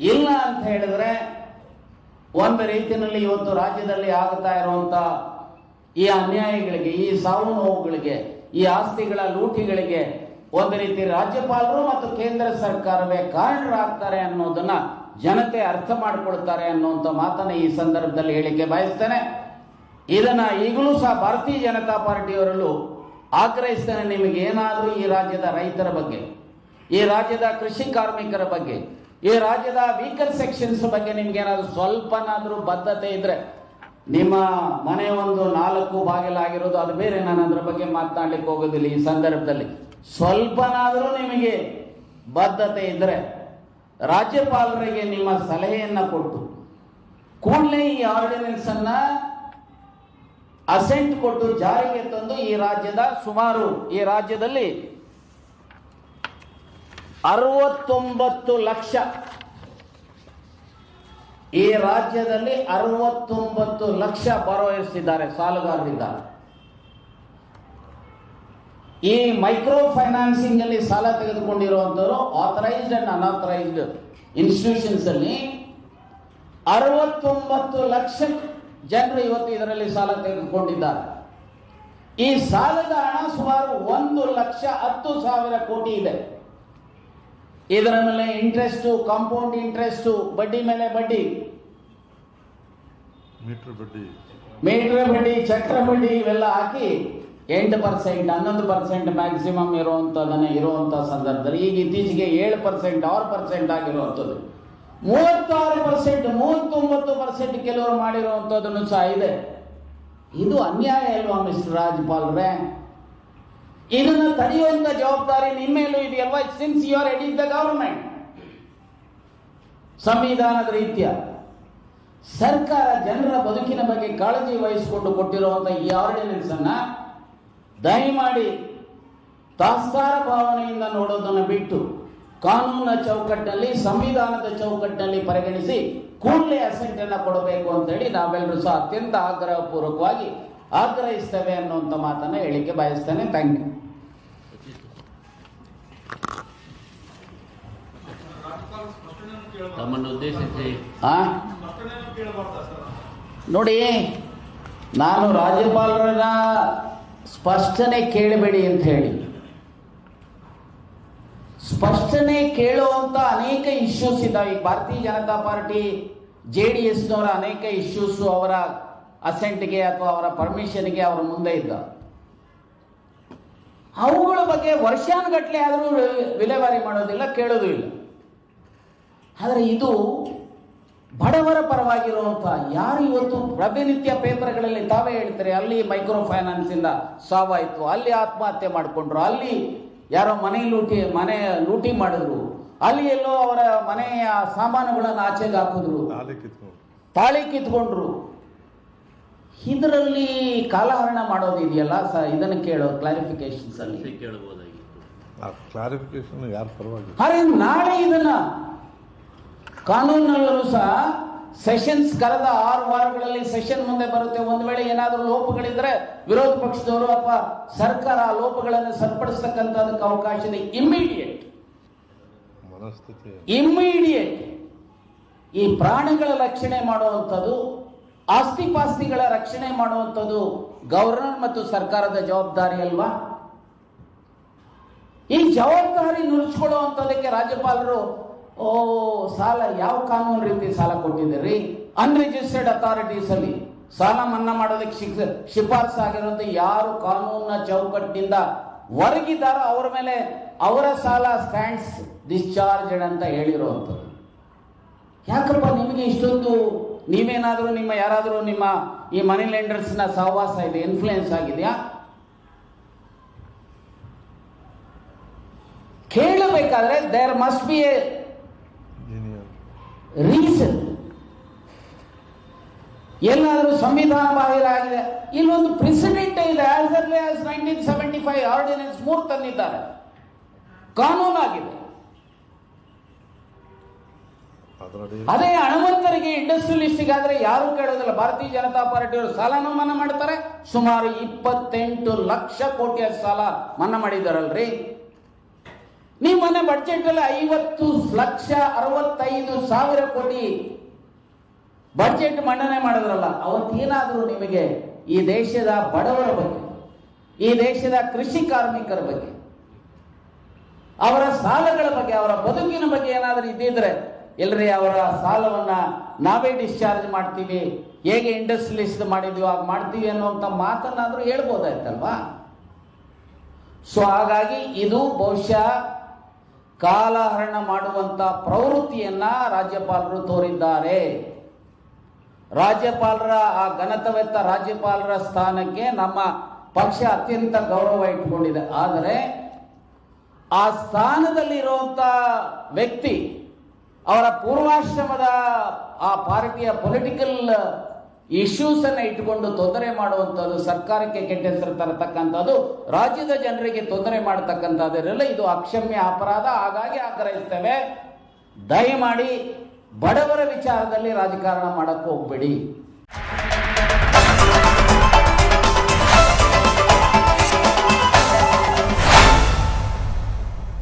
ಇಲ್ಲ ಅಂತ ಹೇಳಿದ್ರೆ ಒಂದು ರೀತಿಯಲ್ಲಿ ಇವತ್ತು ರಾಜ್ಯದಲ್ಲಿ ಆಗುತ್ತಾ ಇರುವಂತ ಈ ಅನ್ಯಾಯಗಳಿಗೆ, ಈ ಸಾವು ನೋವುಗಳಿಗೆ, ಈ ಆಸ್ತಿಗಳ ಲೂಟಿಗಳಿಗೆ ಒಂದು ರೀತಿ ರಾಜ್ಯಪಾಲರು ಮತ್ತು ಕೇಂದ್ರ ಸರ್ಕಾರವೇ ಕಾರಣರಾಗ್ತಾರೆ ಅನ್ನೋದನ್ನ ಜನತೆ ಅರ್ಥ ಮಾಡಿಕೊಳ್ತಾರೆ ಅನ್ನುವಂಥ ಮಾತನ್ನ ಈ ಸಂದರ್ಭದಲ್ಲಿ ಹೇಳಿಕೆ ಬಯಸ್ತೇನೆ. ಇದನ್ನ ಈಗಲೂ ಸಹ ಭಾರತೀಯ ಜನತಾ ಪಾರ್ಟಿಯವರಲ್ಲೂ ಆಗ್ರಹಿಸ್ತೇನೆ ನಿಮಗೆ ಏನಾದರೂ ಈ ರಾಜ್ಯದ ರೈತರ ಬಗ್ಗೆ, ಈ ರಾಜ್ಯದ ಕೃಷಿ ಕಾರ್ಮಿಕರ ಬಗ್ಗೆ ಈ ರಾಜ್ಯದ ವೀಕರ್ ಸೆಕ್ಷನ್ಸ್ ಬಗ್ಗೆ ನಿಮ್ಗೆ ಏನಾದ್ರು ಸ್ವಲ್ಪನಾದ್ರೂ ಬದ್ಧತೆ ಇದ್ರೆ ನಿಮ್ಮ ಮನೆ ಒಂದು ನಾಲ್ಕು ಬಾಗಿಲಾಗಿರೋದು ಅದು ಬೇರೆ, ನಾನು ಅದ್ರ ಬಗ್ಗೆ ಮಾತನಾಡ್ಲಿಕ್ಕೆ ಹೋಗೋದಿಲ್ಲ ಈ ಸಂದರ್ಭದಲ್ಲಿ. ಸ್ವಲ್ಪನಾದರೂ ನಿಮಗೆ ಬದ್ಧತೆ ಇದ್ರೆ ರಾಜ್ಯಪಾಲರಿಗೆ ನಿಮ್ಮ ಸಲಹೆಯನ್ನ ಕೊಟ್ಟು, ಕೂಡಲೇ ಈ ಆರ್ಡಿನೆನ್ಸ್ ಅನ್ನ ಅಸೆಂಟ್ ಕೊಟ್ಟು ಜಾರಿಗೆ ತಂದು ಈ ರಾಜ್ಯದ ಸುಮಾರು, ಈ ರಾಜ್ಯದಲ್ಲಿ ಅರವತ್ತೊಂಬತ್ತು ಲಕ್ಷ. ಈ ರಾಜ್ಯದಲ್ಲಿ ಅರವತ್ತೊಂಬತ್ತು ಲಕ್ಷ ಬರವಹಿಸಿದ್ದಾರೆ ಸಾಲಗಾರರಿಂದ. ಈ ಮೈಕ್ರೋ ಫೈನಾನ್ಸಿಂಗ್ ಅಲ್ಲಿ ಸಾಲ ತೆಗೆದುಕೊಂಡಿರುವಂತವರು ಆಥರೈಸ್ಡ್ ಅಂಡ್ ಅನಾಥರೈಸ್ಡ್ ಇನ್ಸ್ಟಿಟ್ಯೂಷನ್ಸ್ ಅಲ್ಲಿ ಅರವತ್ತೊಂಬತ್ತು ಲಕ್ಷ ಜನರು ಇವತ್ತು ಇದರಲ್ಲಿ ಸಾಲ ತೆಗೆದುಕೊಂಡಿದ್ದಾರೆ. ಈ ಸಾಲದ ಹಣ ಸುಮಾರು ಒಂದು ಲಕ್ಷ ಹತ್ತು ಸಾವಿರ ಕೋಟಿ ಇದೆ. ಇದರ ಮೇಲೆ ಇಂಟ್ರೆಸ್ಟು ಕಾಂಪೌಂಡ್ ಇಂಟ್ರೆಸ್ಟು ಬಡ್ಡಿ ಮೇಲೆ ಬಡ್ಡಿ. ಮೀಟರ್ ಬಡ್ಡಿ. ಮೀಟರ್ ಬಡ್ಡಿ ಚಕ್ರ ಬಡ್ಡಿ ಇವೆಲ್ಲ ಹಾಕಿ ಎಂಟು ಪರ್ಸೆಂಟ್ ಹನ್ನೊಂದು ಪರ್ಸೆಂಟ್ ಮ್ಯಾಕ್ಸಿಮಮ್ ಇರುವಂತದನ್ನೇ ಇರುವಂಥ ಸಂದರ್ಭದಲ್ಲಿ ಈಗ ಇತ್ತೀಚೆಗೆ ಏಳು ಪರ್ಸೆಂಟ್ ಆರು ಪರ್ಸೆಂಟ್ ಆಗಿರುವಂಥದ್ದು. ಮೂವತ್ತಾರು ಪರ್ಸೆಂಟ್ ಮೂವತ್ತೊಂಬತ್ತು ಪರ್ಸೆಂಟ್ ಕೆಲವರು ಮಾಡಿರುವಂಥದ್ದನ್ನು ಸಹ ಇದೆ. ಇದು ಅನ್ಯಾಯ ಅಲ್ವಾ ಮಿಸ್ಟರ್ ರಾಜ್ಪಾಲ್ರೆ ಇದನ್ನ ತಡೆಯುವಂತ ಜವಾಬ್ದಾರಿ ನಿಮ್ಮೇಲೂ ಇದೆಯಲ್ವಾ since you are heading the government ಸಂವಿಧಾನದ ರೀತಿಯ ಸರ್ಕಾರ ಜನರ ಬದುಕಿನ ಬಗ್ಗೆ ಕಾಳಜಿ ವಹಿಸಿಕೊಂಡು ಕೊಟ್ಟಿರುವಂತ ಈ ಆರ್ಡಿನೆನ್ಸ್ ಅನ್ನ ದಯಮಾಡಿ ತಾತ್ಸಾರ ಭಾವನೆಯಿಂದ ನೋಡೋದನ್ನು ಬಿಟ್ಟು ಕಾನೂನಿನ ಚೌಕಟ್ಟಿನಲ್ಲಿ ಸಂವಿಧಾನದ ಚೌಕಟ್ಟಿನಲ್ಲಿ ಪರಿಗಣಿಸಿ ಕೂಡಲೇ ಅಸೆಂಟ್ ಅನ್ನ ಕೊಡಬೇಕು ಅಂತ ಹೇಳಿ ನಾವೆಲ್ಲರೂ ಸಹ ಅತ್ಯಂತ ಆಗ್ರಹಪೂರ್ವಕವಾಗಿ ಆಗ್ರಹಿಸ್ತೇವೆ ಅನ್ನುವಂಥ ಮಾತನ್ನು ಹೇಳಿಕೆ ಬಯಸ್ತೇನೆ. ಥ್ಯಾಂಕ್ ಯು ತಮ್ಮನ್ನು ಉದ್ದೇಶಿಸಿ. ನೋಡಿ ನಾನು ರಾಜ್ಯಪಾಲರ ಸ್ಪಷ್ಟನೆ ಕೇಳಬೇಡಿ ಅಂತ ಹೇಳಿ. ಸ್ಪಷ್ಟನೆ ಕೇಳುವಂತ ಅನೇಕ ಇಶ್ಯೂಸ್ ಇದ್ದಾವೆ. ಈಗ Bharatiya Janata party J D ಎಸ್ನವರ ಅನೇಕ ಇಶ್ಯೂಸು ಅವರ ಅಸೆಂಟ್ಗೆ ಅಥವಾ ಅವರ ಪರ್ಮಿಷನ್ಗೆ ಅವರ ಮುಂದೆ ಇದ್ದ. ಅವುಗಳ ಬಗ್ಗೆ ವರ್ಷಾನುಗಟ್ಟಲೆ ಆದರೂ ವಿಲೇವಾರಿ ಮಾಡೋದಿಲ್ಲ ಕೇಳೋದು ಇಲ್ಲ. ಆದರೆ ಇದು ಬಡವರ ಪರವಾಗಿರುವಂಥ ಯಾರು ಇವತ್ತು ಪ್ರತಿನಿತ್ಯ ಪೇಪರ್ಗಳಲ್ಲಿ ತಾವೇ ಹೇಳ್ತಾರೆ ಅಲ್ಲಿ ಮೈಕ್ರೋ ಫೈನಾನ್ಸ್ ಇಂದ ಸಾವಾಯಿತು ಅಲ್ಲಿ ಆತ್ಮಹತ್ಯೆ ಮಾಡಿಕೊಂಡ್ರು ಅಲ್ಲಿ ಯಾರೋ ಮನೆ ಲೂಟಿ ಮನೆ ಲೂಟಿ ಮಾಡಿದ್ರು ಅಲ್ಲಿ ಎಲ್ಲೋ ಅವರ ಮನೆಯ ಸಾಮಾನುಗಳನ್ನು ಆಚೆಗೆ ಹಾಕಿದ್ರು. ತಾಳಿ ಕಿತ್ಕೊಂಡ್ರು. ಇದರಲ್ಲಿ ಕಾಲಹರಣ ಮಾಡೋದಿದೆಯಲ್ಲ ಸ ಇದನ್ನು ಕೇಳೋ ಕ್ಲಾರಿಫಿಕೇಶನ್ಸ್ ಅಲ್ಲಿ. ವಿಷಯ ಕೇಳಬಹುದಾಗಿತ್ತು ಆ ಕ್ಲಾರಿಫಿಕೇಶನ್ ಯಾರು ಪರವಾಗಿ ಅರೆ ನಾಳೆ ಇದನ್ನ ಕಾನೂನಲ್ಲೂ ಸಹ ಸೆಷನ್ಸ್ ಕರೆದ ಆರು ವಾರಗಳಲ್ಲಿ ಸೆಷನ್ ಮುಂದೆ ಬರುತ್ತೆ. ಒಂದು ವೇಳೆ ಏನಾದರೂ ಲೋಪಗಳಿದ್ರೆ ವಿರೋಧ ಪಕ್ಷದವರು ಅಥವಾ ಸರ್ಕಾರ ಆ ಲೋಪಗಳನ್ನು ಸರಿಪಡಿಸ್ತಕ್ಕಂಥದಕ್ಕೆ ಅವಕಾಶ ಇದೆ. ಇಮ್ಮಿಡಿಯೇಟ್ ಮನಸ್ಥಿತಿ ಇಮ್ಮಿಡಿಯೇಟ್ ಈ ಪ್ರಾಣಿಗಳ ರಕ್ಷಣೆ ಮಾಡುವಂಥದ್ದು ಆಸ್ತಿ ಪಾಸ್ತಿಗಳ ರಕ್ಷಣೆ ಮಾಡುವಂಥದ್ದು ಗವರ್ನರ್ ಮತ್ತು ಸರ್ಕಾರದ ಜವಾಬ್ದಾರಿ ಅಲ್ವಾ? ಈ ಜವಾಬ್ದಾರಿ ನುಡಿಸ್ಕೊಳ್ಳುವಂಥದ್ದಕ್ಕೆ ರಾಜ್ಯಪಾಲರು, ಓ, ಸಾಲ ಯಾವ ಕಾನೂನು ರೀತಿ ಸಾಲ ಕೊಟ್ಟಿದ್ದೀರಿ? ಅನ್ರಿಜಿಸ್ಟರ್ಡ್ ಅಥಾರಿಟೀಸ್ ಅಲ್ಲಿ ಸಾಲ ಮನ್ನಾ ಮಾಡೋದಕ್ಕೆ ಶಿಫಾರಸು ಆಗಿರುವಂತ ಯಾರು ಕಾನೂನಿನ ಚೌಕಟ್ಟಿನಿಂದ ಹೊರಗಿದ್ದಾರೋ ಅವರ ಮೇಲೆ ಅವರ ಸಾಲ ಸ್ಟ್ಯಾಂಡ್ಸ್ ಡಿಸ್ಚಾರ್ಜ್ ಅಂತ ಹೇಳಿರುವಂಥದ್ದು ಯಾಕಪ್ಪ ನಿಮಗೆ ಇಷ್ಟೊಂದು ನೀವೇನಾದರೂ ನಿಮ್ಮ ಯಾರಾದರೂ ನಿಮ್ಮ ಈ ಮನಿ ಲೆಂಡರ್ಸ್ನ ಸಹವಾಸ ಇದೆ ಇನ್ಫ್ಲೂಯೆನ್ಸ್ ಆಗಿದೆಯಾ? ಕೇಳಬೇಕಾದ್ರೆ there must be a reason ಎಲ್ಲಾದರೂ ಸಂವಿಧಾನ ಬಾಹಿರ ಆಗಿದೆ. ಇಲ್ಲೊಂದು ಪ್ರೆಸಿಡೆಂಟ್ ಇದೆ as as nineteen seventy five ordinance ಮೂರು ತಂದಿದ್ದಾರೆ. ಕಾನೂನಾಗಿದೆ. ಅದೇ ಹಣವಂತರಿಗೆ ಇಂಡಸ್ಟ್ರಿಯಲಿಸ್ಟಿಗಾದ್ರೆ ಯಾರು ಕೇಳೋದಿಲ್ಲ. ಭಾರತೀಯ ಜನತಾ ಪಾರ್ಟಿಯವರು ಸಾಲನೂ ಮನ್ನಾ ಮಾಡ್ತಾರೆ. ಸುಮಾರು ಇಪ್ಪತ್ತೆಂಟು ಲಕ್ಷ ಕೋಟಿಯ ಸಾಲ ಮನ್ನಾ ಮಾಡಿದಾರಲ್ರಿ ನೀವು ಮೊನ್ನೆ ಬಡ್ಜೆಟ್ ಅಲ್ಲಿ ಐವತ್ತು ಲಕ್ಷ ಅರವತ್ತೈದು ಸಾವಿರ ಕೋಟಿ ಬಜೆಟ್ ಮಂಡನೆ ಮಾಡಿದ್ರಲ್ಲ, ಅವತ್ತೇನಾದರೂ ನಿಮಗೆ ಈ ದೇಶದ ಬಡವರ ಬಗ್ಗೆ, ಈ ದೇಶದ ಕೃಷಿ ಕಾರ್ಮಿಕರ ಬಗ್ಗೆ, ಅವರ ಸಾಲಗಳ ಬಗ್ಗೆ, ಅವರ ಬದುಕಿನ ಬಗ್ಗೆ ಏನಾದರೂ ಇದ್ದಿದ್ರೆ ಇಲ್ರಿ ಅವರ ಸಾಲವನ್ನ ನಾವೇ ಡಿಸ್ಚಾರ್ಜ್ ಮಾಡ್ತೀವಿ. ಹೇಗೆ ಇಂಡಸ್ಟ್ರಿಲಿಸ್ಟ್ ಮಾಡಿದ್ವಿ ಆಗ ಮಾಡ್ತೀವಿ ಅನ್ನುವಂಥ ಮಾತನ್ನಾದರೂ ಹೇಳ್ಬೋದಾಯ್ತಲ್ವಾ? ಸೊ ಹಾಗಾಗಿ ಇದು ಬಹುಶಃ ಕಾಲಹರಣ ಮಾಡುವಂತ ಪ್ರವೃತ್ತಿಯನ್ನ ರಾಜ್ಯಪಾಲರು ತೋರಿದ್ದಾರೆ. ರಾಜ್ಯಪಾಲರ ಆ ಘನತವೆತ್ತ ರಾಜ್ಯಪಾಲರ ಸ್ಥಾನಕ್ಕೆ ನಮ್ಮ ಪಕ್ಷ ಅತ್ಯಂತ ಗೌರವ ಇಟ್ಕೊಂಡಿದೆ. ಆದರೆ ಆ ಸ್ಥಾನದಲ್ಲಿರುವಂಥ ವ್ಯಕ್ತಿ ಅವರ ಪೂರ್ವಾಶ್ರಮದ ಆ ಪಾರ್ಟಿಯ ಪೊಲಿಟಿಕಲ್ ಇಶ್ಯೂಸ್ ಅನ್ನ ಇಟ್ಟುಕೊಂಡು ತೊಂದರೆ ಮಾಡುವಂಥದ್ದು ಸರ್ಕಾರಕ್ಕೆ ಕೆಟ್ಟ ಹೆಸರು ತರತಕ್ಕಂಥದ್ದು, ರಾಜ್ಯದ ಜನರಿಗೆ ತೊಂದರೆ ಮಾಡತಕ್ಕಂಥದ್ದರೆಲ್ಲ ಇದು ಅಕ್ಷಮ್ಯ ಅಪರಾಧ. ಹಾಗಾಗಿ ಆಗ್ರಹಿಸ್ತೇವೆ. ದಯಮಾಡಿ ಬಡವರ ವಿಚಾರದಲ್ಲಿ ರಾಜಕಾರಣ ಮಾಡಕ್ಕೆ ಹೋಗ್ಬೇಡಿ.